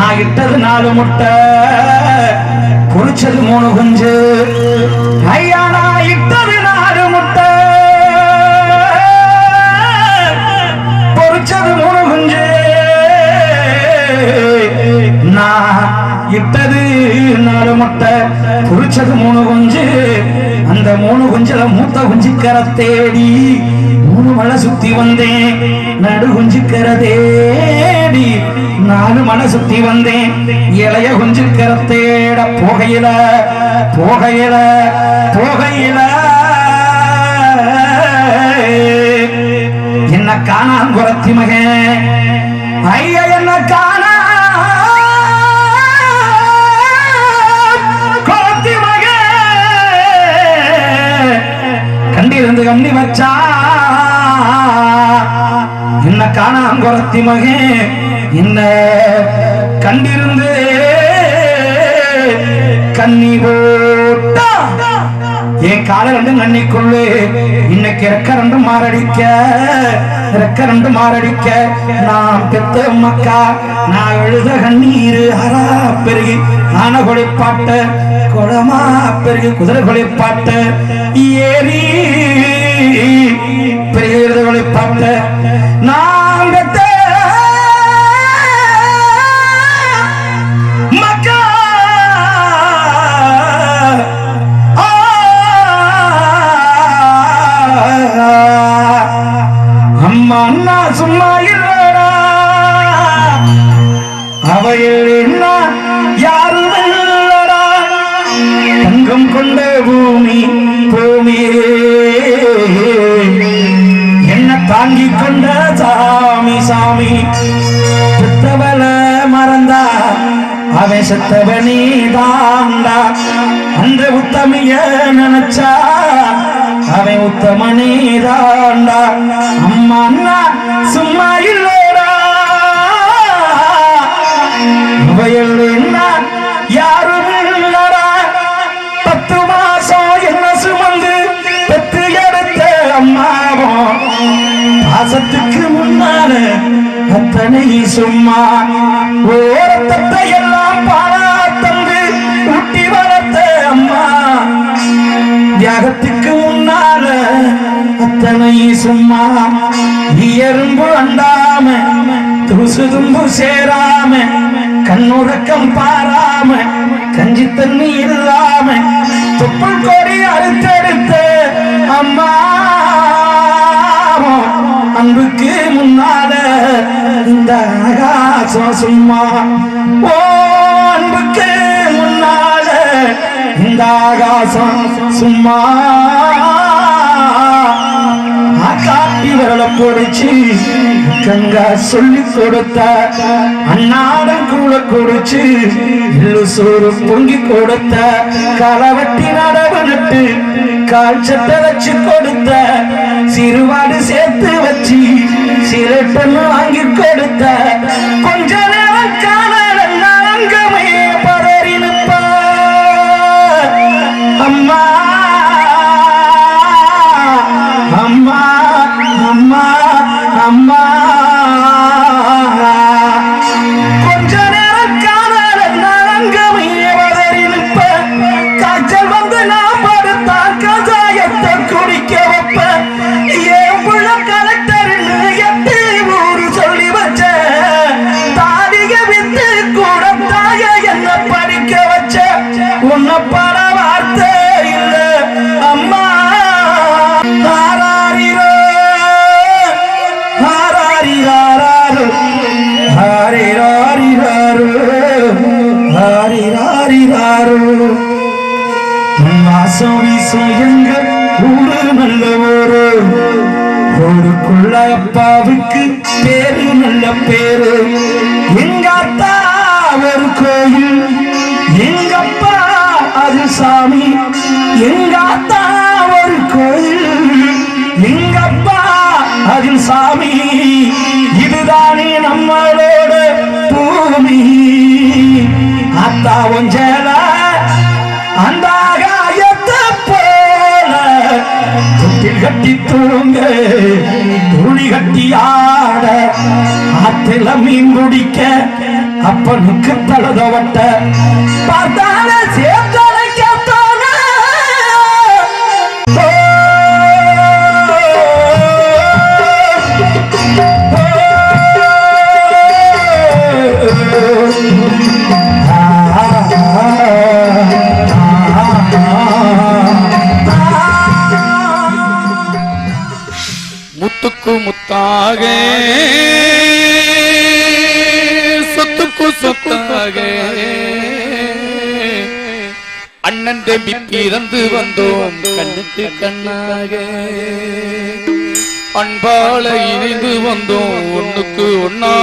நான் இட்டது நாலு முட்டை பொரிச்சது மூணு குஞ்சு. ஐயா நான் இட்டது நாலு முட்டை பொரிச்சது மூணு குஞ்சு. நான் இட்டது நாலு முட்டை பொரிச்சது மூணு குஞ்சு. அந்த மூணு குஞ்சுல மூத்த குஞ்சுக்கர தேடி மூணு மலை சுத்தி வந்தேன். நடு குஞ்சுக்கர தேடி. நாலு சுத்தி வந்தேன். இளைய கொஞ்சம் தேட போகையில போகையில போகையில. என்ன காணாம் குரத்தி மகன் ஐயா என்ன காண குரத்தி மகன் கண்டிருந்து கண்டி வச்சா. என்ன காணாம் குரத்தி மகன் என்ன கண்டிருந்து கண்ணி போட்டா? என் கால ரெண்டு கண்ணிக்குள்ளு. இன்னைக்கு ரெக்க ரெண்டு மாரடிக்க ரெக்க ரெண்டு மாரடிக்க. நான் பெத்த மக்கா நான் எழுத கண்ணீர் ஹரா பெருகி ஆன கொலைப்பாட்ட குளமா பெருகி குதிரை கொலைப்பாட்ட ஏறி பெரிய தாங்கி கொண்ட சாமி சாமி. பெத்தவள மறந்தா அவன் செத்தவனே தாண்டா அந்த உத்தமிய நினைச்சா அவன் உத்தமனே தாண்டா அம்மா அண்ணா சும்மா இல்லடா. வயல் அத்தனை சும்மா. ஓரத்தத்தை எல்லாம் பாலா தந்து ஊட்டி வளர்த்த அம்மா. தியாகத்துக்கு முன்னால அத்தனை சும்மா. எறும்பு அண்டாம துசு தும்பு சேராம கண்ணுறக்கம் பாராம கஞ்சி தண்ணி இல்லாம தொப்புள் கோடி அறுத்தெடுத்த அம்மா. இந்த ஆகாசம் சும்மா போன்புக்கு முன்னால இந்த ஆகாசம் சும்மா காட்டி விரல பொடிச்சு கங்கா சொல்லி கொடுத்த அண்ணாடம் கூட கொடுச்சு இல்லு சோறு பொங்கி கொடுத்த களவட்டி நடவு நட்டு கால் சட்டை வச்சு கொடுத்த சிறுவாடு சேர்த்து வச்சு சிரட்டன்னு வாங்கி கொடுத்த. கொஞ்ச நேரம் காணல நாங்கமே பதறி அம்மா. மாசம் ஊரு நல்ல ஊரு ஊருக்குள்ள அப்பாவுக்கு பேரு நல்ல பேரு. எங்க அத்தா ஒரு கோயில் எங்க அப்பா அது சாமி. எங்க அத்தா ஒரு கோயில் எங்க அப்பா அதில் சாமி. இதுதானே நம்மளோட பூமி. அத்தா ஒஞ்சல கட்டி தூங்க துணி கட்டி ஆட ஆற்றில மீன் குடிக்க அப்பனுக்கு தலதவட்ட பார்த்தால சேர்ந்தால தேம்பி பிறந்து வந்தோம். கண்ணுக்கு கண்ணாக. அன்பால இணைந்து வந்தோம். ஒண்ணுக்கு ஒன்னா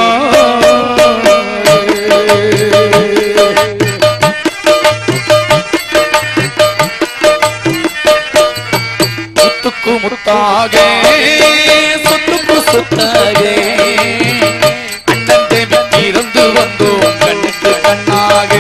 முத்துக்கு முத்தாக. சொத்துக்கு சொத்தாக. அண்ணன் தேம்பி பிறந்து வந்தோம். கண்ணுக்கு கண்ணாக.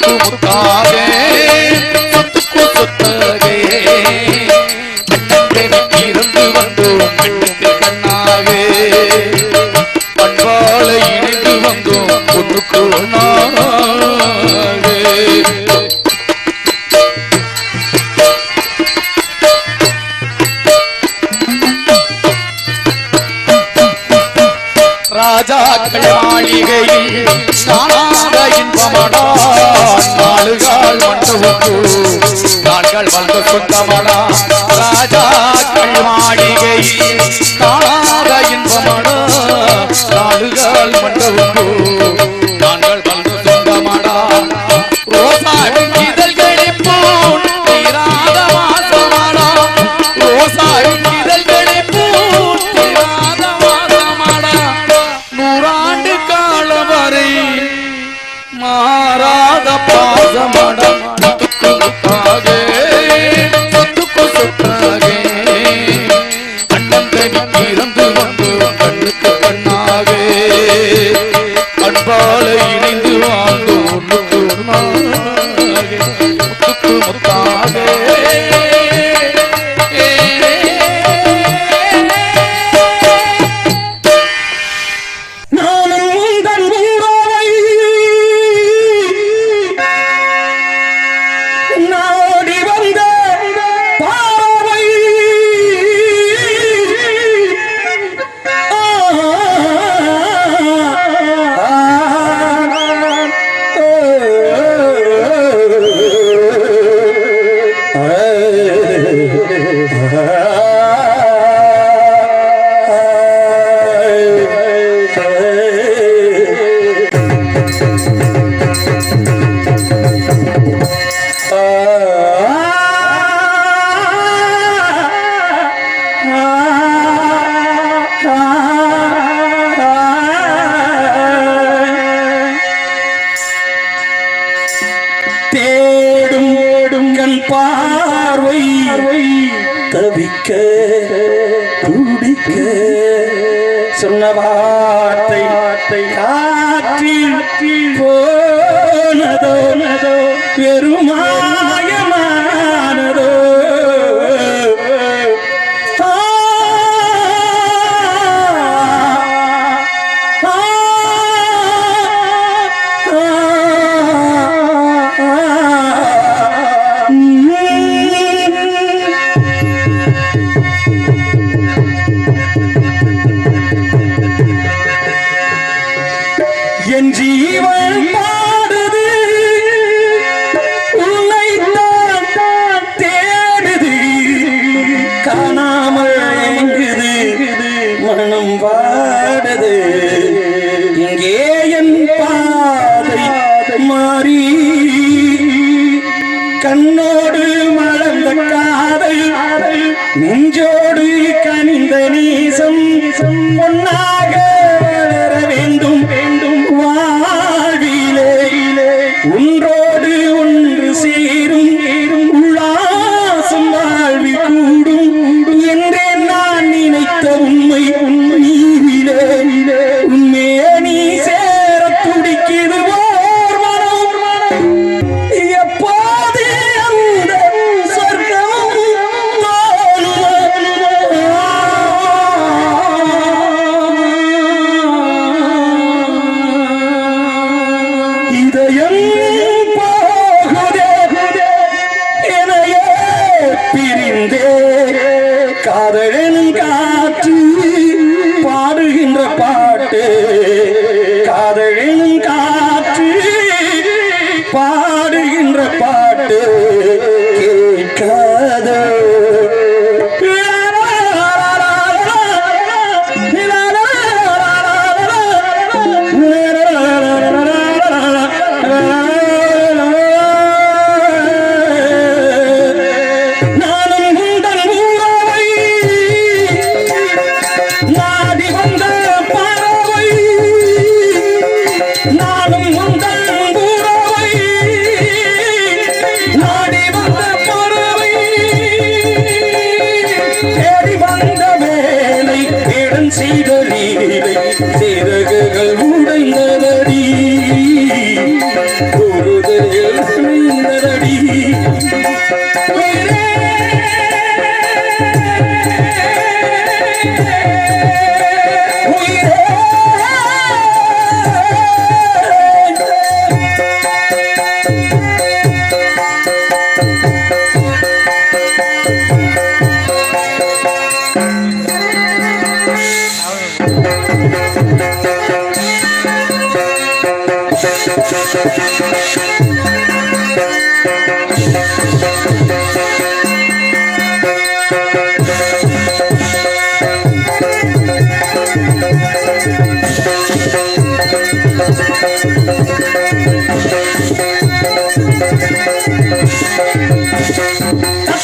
તું મુરકા દે இன்பமடான் நாலுகால் மண்டவுக்கு நாள்கள் வந்த சுத்தமடா ராஜா மாறாத பாசமடம் துடிக்க சொன்ன வார்த்தை வார்த்தை காற்றில் போனதோ நதோ வெறும் நெஞ்சோடு மலர்ந்த காதை நெஞ்சோடு கனிந்த நீசம்.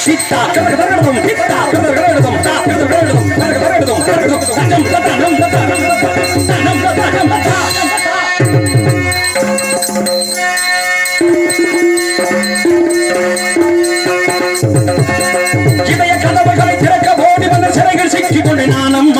Sita, குடிநானம்